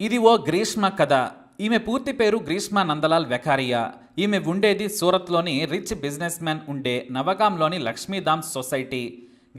ఇది ఓ గ్రీష్మ కథ. ఈమె పూర్తి పేరు గ్రీష్మ నందలాల్ వెకారియా. ఈమె ఉండేది సూరత్లోని రిచ్ బిజినెస్ మ్యాన్ ఉండే నవగాంలోని లక్ష్మీధామ్ సొసైటీ.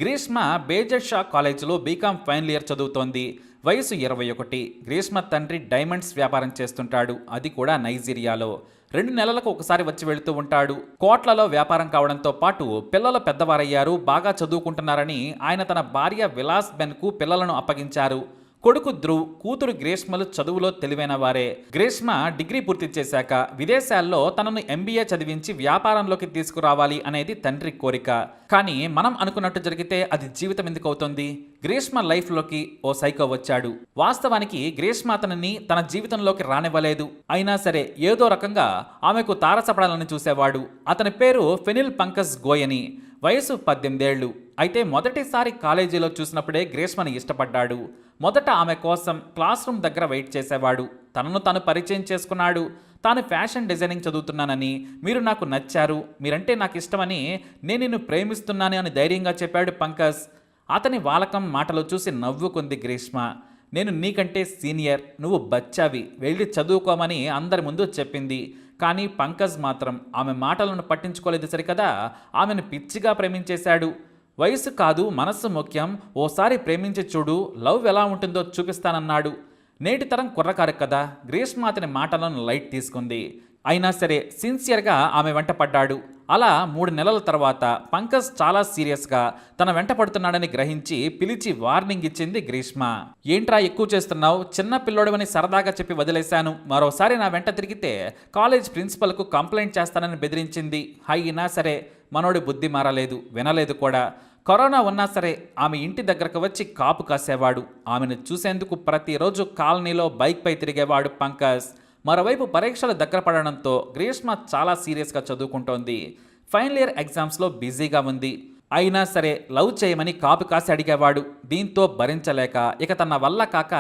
గ్రీష్మ బేజెడ్ షా కాలేజీలో బీకామ్ ఫైనల్ ఇయర్ చదువుతోంది. వయసు ఇరవై ఒకటి. గ్రీష్మ తండ్రి డైమండ్స్ వ్యాపారం చేస్తుంటాడు. అది కూడా నైజీరియాలో. రెండు నెలలకు ఒకసారి వచ్చి వెళుతూ ఉంటాడు. కోట్లలో వ్యాపారం కావడంతో పాటు పిల్లలు పెద్దవారయ్యారు బాగా చదువుకుంటున్నారని ఆయన తన భార్య విలాస్ బెన్కు పిల్లలను అప్పగించారు. కొడుకు ధ్రువ్ కూతురు గ్రీష్మలు చదువులో తెలివైన వారే. గ్రీష్మ డిగ్రీ పూర్తి చేశాక విదేశాల్లో తనను ఎంబీఏ చదివించి వ్యాపారంలోకి తీసుకురావాలి అనేది తండ్రి కోరిక. కానీ మనం అనుకున్నట్టు జరిగితే అది జీవితం ఎందుకు అవుతుంది? గ్రీష్మ లైఫ్లోకి ఓ సైకో వచ్చాడు. వాస్తవానికి గ్రీష్మ అతనిని తన జీవితంలోకి రానివ్వలేదు. అయినా సరే ఏదో రకంగా ఆమెకు తారసపడాలని చూసేవాడు. అతని పేరు ఫెనిల్ పంకజ్ గోయని. వయసు పద్దెనిమిదేళ్ళు అయితే మొదటిసారి కాలేజీలో చూసినప్పుడే గ్రీష్మని ఇష్టపడ్డాడు. మొదట ఆమె కోసం క్లాస్ రూమ్ దగ్గర వెయిట్ చేసేవాడు. తనను తాను పరిచయం చేసుకున్నాడు. తాను ఫ్యాషన్ డిజైనింగ్ చదువుతున్నానని మీరు నాకు నచ్చారు మీరంటే నాకు ఇష్టమని నేను నిన్ను ప్రేమిస్తున్నాను అని ధైర్యంగా చెప్పాడు పంకజ్. అతని వాలకం మాటలు చూసి నవ్వుకుంది గ్రీష్మ నేను నీకంటే సీనియర్ నువ్వు బచ్చావి వెళ్ళి చదువుకోమని అందరి ముందు చెప్పింది. కానీ పంకజ్ మాత్రం ఆమె మాటలను పట్టించుకోలేదు సరికదా ఆమెను పిచ్చిగా ప్రేమించేశాడు. వయసు కాదు మనస్సు ముఖ్యం. ఓసారి ప్రేమించి చూడు లవ్ ఎలా ఉంటుందో చూపిస్తానన్నాడు. నేటి తరం కుర్రకారు కదా గ్రీష్మ అతని మాటలను లైట్ తీసుకుంది. అయినా సరే సిన్సియర్గా ఆమె వెంట పడ్డాడు. అలా మూడు నెలల తర్వాత పంకజ్ చాలా సీరియస్గా తన వెంట పడుతున్నాడని గ్రహించి పిలిచి వార్నింగ్ ఇచ్చింది గ్రీష్మ. ఏంట్రా ఎక్కువ చేస్తున్నావు? చిన్న పిల్లోడవని సరదాగా చెప్పి వదిలేశాను. మరోసారి నా వెంట తిరిగితే కాలేజ్ ప్రిన్సిపల్కు కంప్లైంట్ చేస్తానని బెదిరించింది. అయినా సరే మనోడి బుద్ధి మారలేదు వినలేదు కూడా. కరోనా ఉన్నా సరే ఆమె ఇంటి దగ్గరకు వచ్చి కాపు కాసేవాడు. ఆమెను చూసేందుకు ప్రతిరోజు కాలనీలో బైక్పై తిరిగేవాడు పంకజ్. మరోవైపు పరీక్షలు దగ్గర పడడంతో గ్రీష్మ చాలా సీరియస్గా చదువుకుంటోంది. ఫైనల్ ఇయర్ ఎగ్జామ్స్లో బిజీగా ఉంది. అయినా సరే లవ్ చేయమని కాపు కాసి అడిగేవాడు. దీంతో భరించలేక ఇక తన వల్ల కాక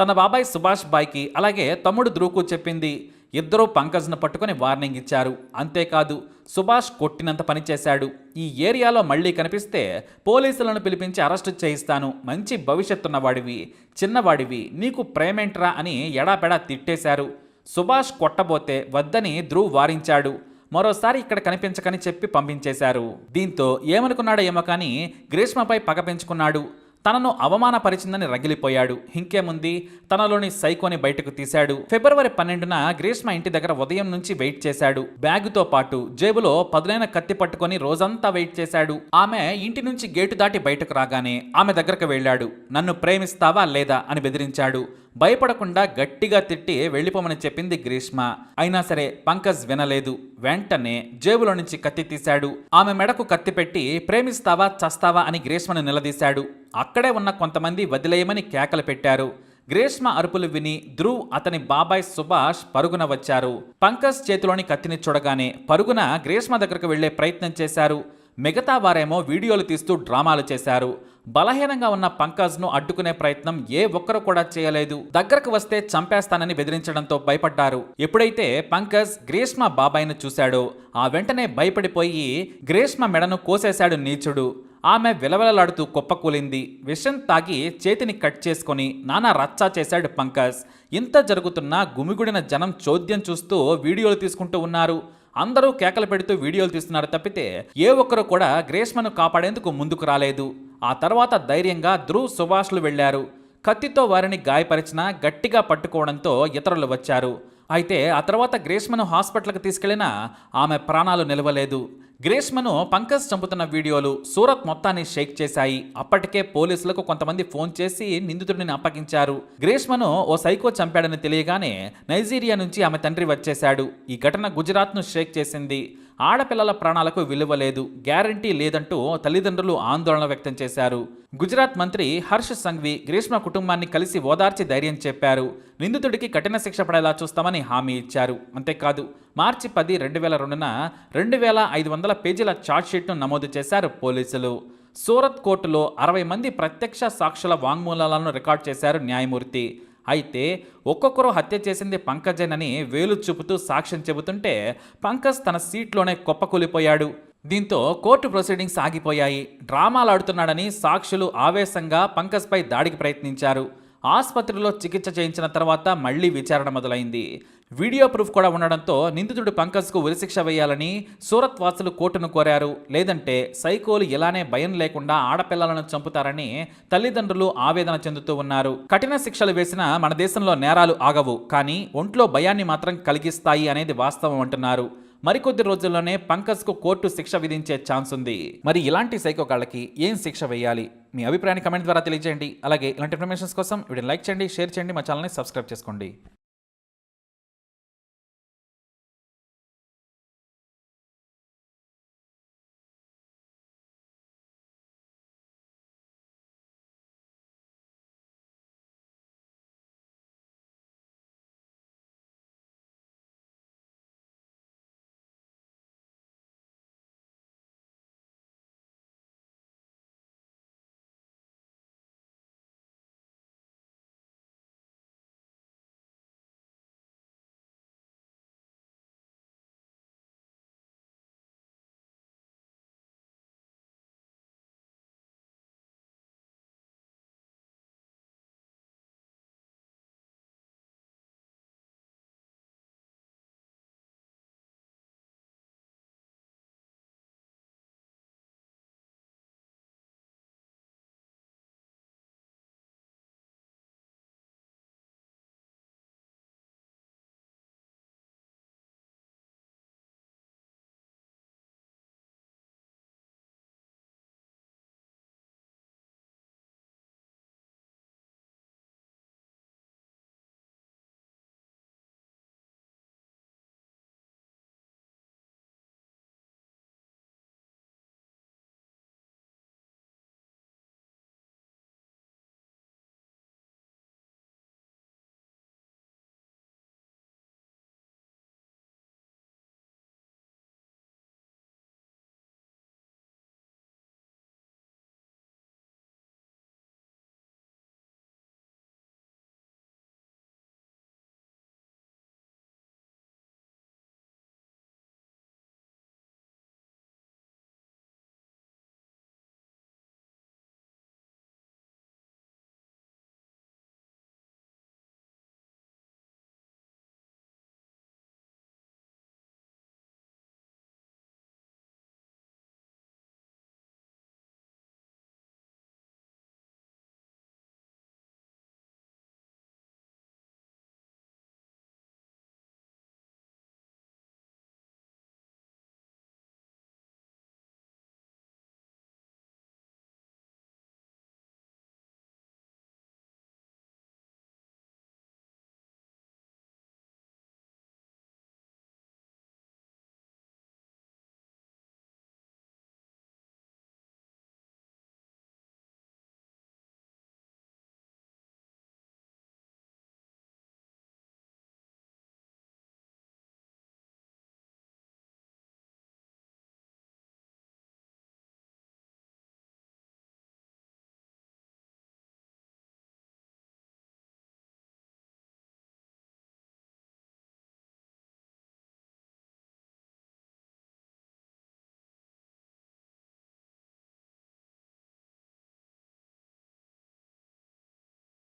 తన బాబాయ్ సుభాష్ బాయ్కి అలాగే తమ్ముడు ధ్రువుకు చెప్పింది. ఇద్దరూ పంకజ్ను పట్టుకొని వార్నింగ్ ఇచ్చారు. అంతేకాదు సుభాష్ కొట్టినంత పనిచేశాడు ఈ ఏరియాలో మళ్ళీ కనిపిస్తే పోలీసులను పిలిపించి అరెస్టు చేయిస్తాను. మంచి భవిష్యత్తున్నవాడివి చిన్నవాడివి నీకు ప్రేమేంట్రా అని ఎడాపెడా తిట్టేశారు. సుభాష్ కొట్టబోతే వద్దని ధ్రువ్ వారించాడు. మరోసారి ఇక్కడ కనిపించకని చెప్పి పంపించేశారు. దీంతో ఏమనుకున్నాడో ఏమో కానీ గ్రీష్మపై పగ పెంచుకున్నాడు. తనను అవమానపరిచిందని రగిలిపోయాడు. ఇంకేముంది తనలోని సైకోని బయటకు తీశాడు. ఫిబ్రవరి పన్నెండున గ్రీష్మ ఇంటి దగ్గర ఉదయం నుంచి వెయిట్ చేశాడు. బ్యాగుతో పాటు జేబులో పదులైన కత్తి పట్టుకొని రోజంతా వెయిట్ చేశాడు. ఆమె ఇంటి నుంచి గేటు దాటి బయటకు రాగానే ఆమె దగ్గరకు వెళ్ళాడు. నన్ను ప్రేమిస్తావా లేదా? అని బెదిరించాడు. భయపడకుండా గట్టిగా తిట్టి వెళ్ళిపోమని చెప్పింది గ్రీష్మ. అయినా సరే పంకజ్ వినలేదు. వెంటనే జేబులో నుంచి కత్తి తీశాడు. ఆమె మెడకు కత్తి పెట్టి ప్రేమిస్తావా? చస్తావా? అని గ్రీష్మను నిలదీశాడు. అక్కడే ఉన్న కొంతమంది వదిలేయమని కేకలు పెట్టారు. గ్రీష్మ అరుపులు విని ధ్రువ్ అతని బాబాయ్ సుభాష్ పరుగున వచ్చారు. పంకజ్ చేతిలోని కత్తిని చూడగానే పరుగున గ్రీష్మ దగ్గరకు వెళ్ళే ప్రయత్నం చేశారు. మిగతా వారేమో వీడియోలు తీస్తూ డ్రామాలు చేశారు. బలహీనంగా ఉన్న పంకజ్ను అడ్డుకునే ప్రయత్నం ఏ ఒక్కరు కూడా చేయలేదు. దగ్గరకు వస్తే చంపేస్తానని బెదిరించడంతో భయపడ్డారు. ఎప్పుడైతే పంకజ్ గ్రీష్మ బాబాయ్ను చూశాడో ఆ వెంటనే భయపడిపోయి గ్రీష్మ మెడను కోసేశాడు నీచుడు. ఆమె విలవలలాడుతూ కుప్పకూలింది. విషం తాగి చేతిని కట్ చేసుకొని నానా రచ్చా చేశాడు పంకజ్. ఇంత జరుగుతున్నా గుమిగుడిన జనం చోద్యం చూస్తూ వీడియోలు తీసుకుంటూ ఉన్నారు. అందరూ కేకలు పెడుతూ వీడియోలు తీస్తున్నారు తప్పితే ఏ ఒక్కరు కూడా గ్రీష్మను కాపాడేందుకు ముందుకు రాలేదు. ఆ తర్వాత ధైర్యంగా ధ్రువ్ సుభాష్లు వెళ్ళారు కత్తితో వారిని గాయపరిచినా గట్టిగా పట్టుకోవడంతో ఇతరులు వచ్చారు. అయితే ఆ తర్వాత గ్రీష్మను హాస్పిటల్కి తీసుకెళ్ళినా ఆమె ప్రాణాలు నిలవలేదు. గ్రీష్మను పంకజ్ చంపుతున్న వీడియోలు సూరత్ మొత్తాన్ని షేక్ చేశాయి. అప్పటికే పోలీసులకు కొంతమంది ఫోన్ చేసి నిందితుడిని అప్పగించారు. గ్రీష్మను ఓ సైకో చంపాడని తెలియగానే నైజీరియా నుంచి ఆమె తండ్రి వచ్చేశాడు. ఈ ఘటన గుజరాత్ను షేక్ చేసింది. ఆడపిల్లల ప్రాణాలకు విలువ లేదు గ్యారంటీ లేదంటూ తల్లిదండ్రులు ఆందోళన వ్యక్తం చేశారు. గుజరాత్ మంత్రి హర్ష్ సంఘ్వి గ్రీష్మ కుటుంబాన్ని కలిసి ఓదార్చి ధైర్యం చెప్పారు. నిందితుడికి కఠిన శిక్ష పడేలా చూస్తామని హామీ ఇచ్చారు. అంతేకాదు మార్చి పది రెండు వేల రెండున రెండు వేల ఐదు వందల పేజీల ఛార్జ్షీట్ను నమోదు చేశారు పోలీసులు. సూరత్ కోర్టులో అరవై మంది ప్రత్యక్ష సాక్షుల వాంగ్మూలాలను రికార్డ్ చేశారు న్యాయమూర్తి. అయితే ఒక్కొక్కరు హత్య చేసింది పంకజేనని వేలు చూపుతూ సాక్ష్యం చెబుతుంటే పంకజ్ తన సీట్లోనే కుప్పకూలిపోయాడు. దీంతో కోర్టు ప్రొసీడింగ్స్ ఆగిపోయాయి. డ్రామాలు ఆడుతున్నాడని సాక్షులు ఆవేశంగా పంకజ్పై దాడికి ప్రయత్నించారు. ఆసుపత్రిలో చికిత్స చేయించిన తర్వాత మళ్ళీ విచారణ మొదలైంది. వీడియో ప్రూఫ్ కూడా ఉండడంతో నిందితుడు పంకజ్కు ఉరిశిక్ష వేయాలని సూరత్ వాసులు కోర్టును కోరారు. లేదంటే సైకోలు ఇలానే భయం లేకుండా ఆడపిల్లలను చంపుతారని తల్లిదండ్రులు ఆవేదన చెందుతూ ఉన్నారు. కఠిన శిక్షలు వేసిన మన దేశంలో నేరాలు ఆగవు. కానీ ఒంట్లో భయాన్ని మాత్రం కలిగిస్తాయి అనేది వాస్తవం అంటున్నారు. మరికొద్ది రోజుల్లోనే పంకజ్కు కోర్టు శిక్ష విధించే ఛాన్స్ ఉంది. మరి ఇలాంటి సైకో కాళ్ళకి ఏం శిక్ష వేయాలి? మీ అభిప్రాయాన్ని కమెంట్ ద్వారా తెలియజేయండి. అలాగే ఇలాంటి ఇన్ఫర్మేషన్స్ కోసం వీడియో లైక్ చేయండి షేర్ చేయండి మా ఛానల్ని సబ్స్క్రైబ్ చేసుకోండి.